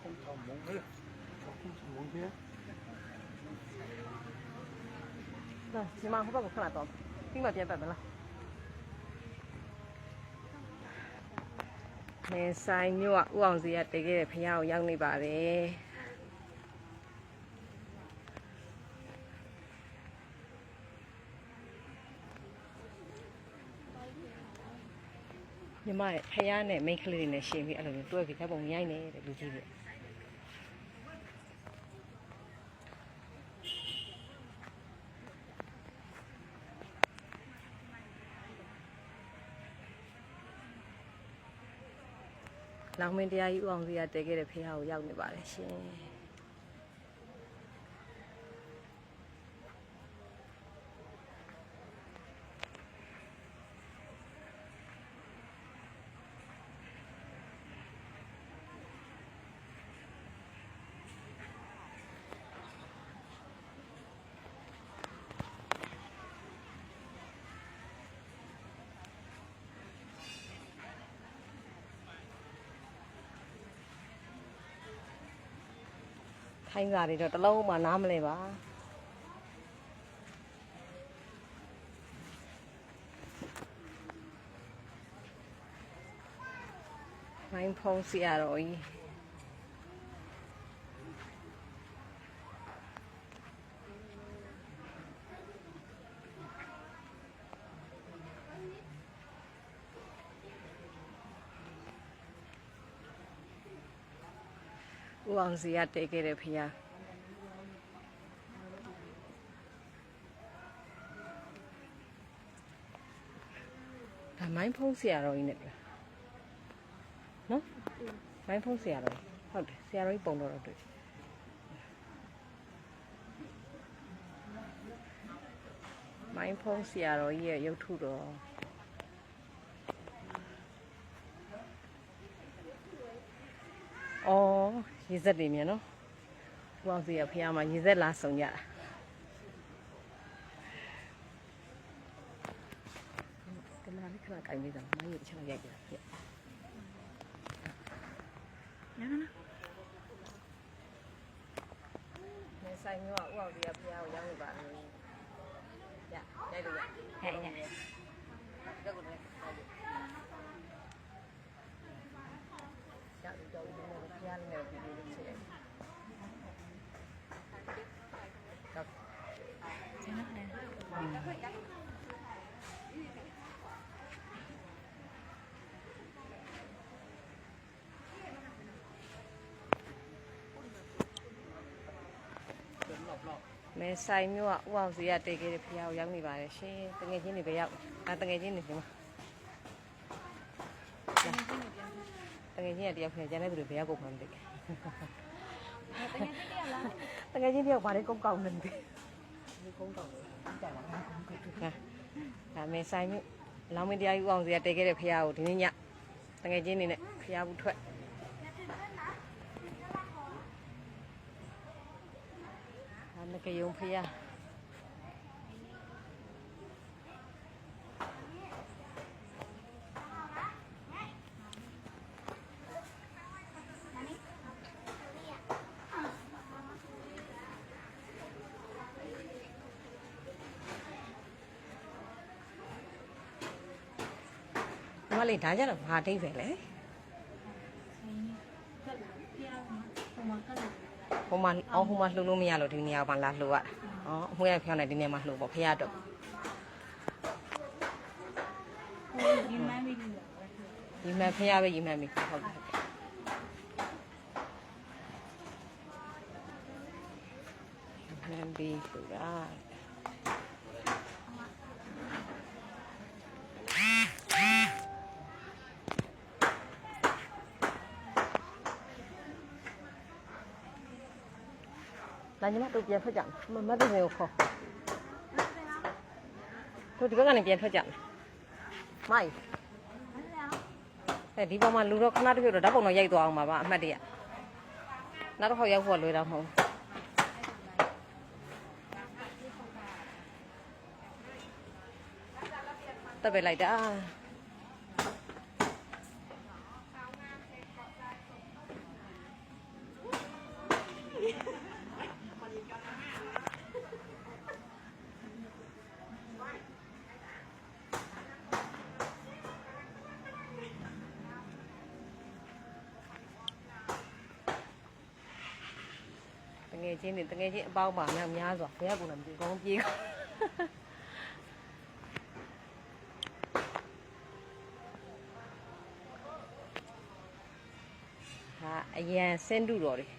空调蒙哎，空调蒙天。 ဒီမှာဟိုဘက်ကိုခဏတော့ပြီးမှပြန်ပတ်မလားမဲဆိုင်မြို့ကဥအောင်စီကတကယ်ဖះကိုရောက်နေပါတယ် ညီမရဲ့ဖះနဲ့မိန်းကလေးတွေနဲ့ရှင်ပြီးအဲ့လိုမျိုးတွဲပြီးဓာတ်ပုံရိုက်နေတဲ့လူကြီးတွေလောင်မင်းတရားကြီးဦးအောင်စီကတည်ခဲ့တဲ့ဖះကိုရောက်နေပါတယ်ရှင် ထိုင်းစာတွေတော့တစ်လုံးမှနားမလဲပါမိုင်းဖုံးစီရတော့ကြီး ဦးအောင်စီကတည်ခဲ့တဲ့ဖះဒါမိုင်းဖုံးစီရတော့ကြီးနဲ့တွေ့နော်မိုင်းဖုံးစီရတော့ဟုတ်တယ်စီရတော့ကြီးပုံတော့တော့တွေ့မိုင်းဖုံးစီရတော့ကြီးရဲ့ရုပ်ထုတော့အော် ရေစက်တွေမြန်နော်ဦးအောင်စီရဖះမှာရေစက်လာဆုံကြတာကင်မရာလေးခဏကင်ပေးတာမိုင်းရေတစ်ချောင်းရိုက်ကြတာပြနော်နော်နေဆိုင်မျိုးကဥအောင်တရားဖះကိုရောက်နေပါလို့ရရိုက်လို့ရ ဟဲ့ရ တက်ကိုလည်းရောက်တော့ဒီလိုဖះလေးနဲ့ဒီလိုလေးချက်တော့ ကျနော်ဟဲ့ မဲဆိုင်မျိုးကဥအောင်စီကတေးခဲ့တဲ့ဖះကိုရောက်နေပါတယ်ရှင်တငယ်ချင်းတွေပဲရောက်အာတငယ်ချင်းတွေဒီမှာတငယ်ချင်းကတယောက်ဖះကျန်တဲ့သူတွေဘယ်ရောက်ကုန်မှမသိတကယ်ကြီးတရားလားတငယ်ချင်းတယောက်ဘာလေးကုန်းကောက်နေတယ်ဒီကုန်းကောက်တယ်တောက်ပါလားကုန်းကောက်တယ်ဒါမဲဆိုင်မျိုးလောင်းမင်းတရားကြီးဥအောင်စီကတေးခဲ့တဲ့ဖះကိုဒီနေ့ညတငယ်ချင်းတွေနဲ့ဖះဘူးထွက် ဒါငကယုံဖះ။မလေးဒါကြ တော့ဘာအဓိပ္ပာယ်လဲတရားမှာဟိုမှာကလည်း။ဟိုမှာအော်ဟိုမှာလှုပ်လို့မရလို့ဒီနေရာမှာလာလှုပ်ရတာ။အော်အမွှေးရဖျောင်းနေဒီနေရာမှာလှုပ်ပေါ့ဖရတော့ဟိုဒီမန်းပြီးလို့ဒီမှန်ဖရပဲဒီမှန်ပြီဟုတ်တယ်ဟုတ်တယ်။မှန်ပြီဆိုတာ လာညီမတို့ပြန်ထွက်ကြမယ်မမတ်တဲ့ကိုခေါ်တို့ဒီဘက်ကနေပြန်ထွက်ကြမယ်မိုင်းအဲဒီပေါ်မှာလူတော့ခဏတစ်ဖြုတ်တော့ဓာတ်ပုံတော့ရိုက်သွားအောင်ပါဗျအမှတ်တရနောက်တစ်ခေါက်ရောက်ဖို့ကလွယ်တော့မဟုတ်ဘူးတက်ပဲလိုက်တာ ငယ်ချင်းတွေတငယ်ချင်းအပေါင်းပါများများစွာဘယ်ကကုန်လဲမသိဘူးအကုန်ပြေးကုန်ဟာအရန်စင်းတူတော်တွေ